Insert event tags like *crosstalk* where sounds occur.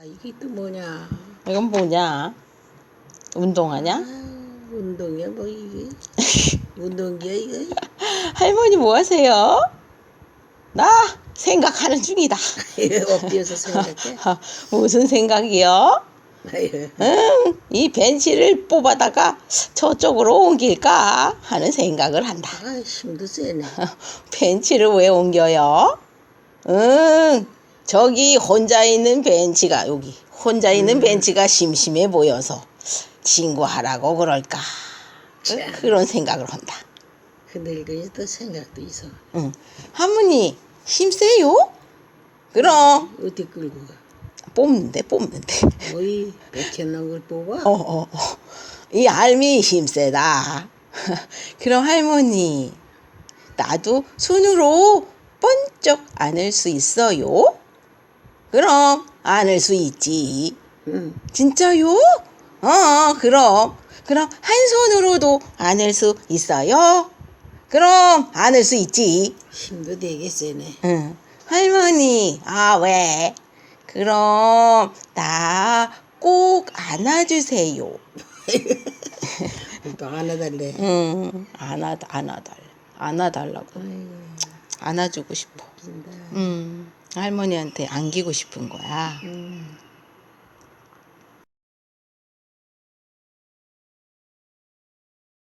아, 이게 또 뭐냐? 이건 뭐냐? 운동하냐? 아, 운동이야 뭐 이게? *laughs* 운동기야 이거? 할머니 뭐 하세요? 나 생각하는 중이다. *laughs* 엎드려서 생각해? *laughs* 무슨 생각이요? 응, 이 벤치를 뽑아다가 저쪽으로 옮길까 하는 생각을 한다. 아 힘도 세네. 벤치를 왜 옮겨요? 응, 저기 혼자 있는 벤치가 여기 혼자 있는 벤치가 심심해 보여서 친구하라고 그럴까? 참. 그런 생각을 한다. 그 늙은이 또 생각도 있어. 응, 할머니 힘세요? 그럼 어디 끌고 가? 뽑는데 뽑는데. 어이 백현난 걸 뽑아? 어, 어, 어. 이 알미 힘세다. *laughs* 그럼 할머니, 나도 손으로 번쩍 안을 수 있어요? 그럼 안을 수 있지. 응. 진짜요? 어, 그럼. 그럼 한 손으로도 안을 수 있어요? 그럼 안을 수 있지. 힘도 되게 세네. 응. 할머니, 아, 왜? 그럼 나 꼭 안아주세요. *laughs* 또 안아달래. 응, 안아, 안아달라. 안아달라고. 아이고 안아주고 싶어. 응, 할머니한테 안기고 싶은 거야. 음.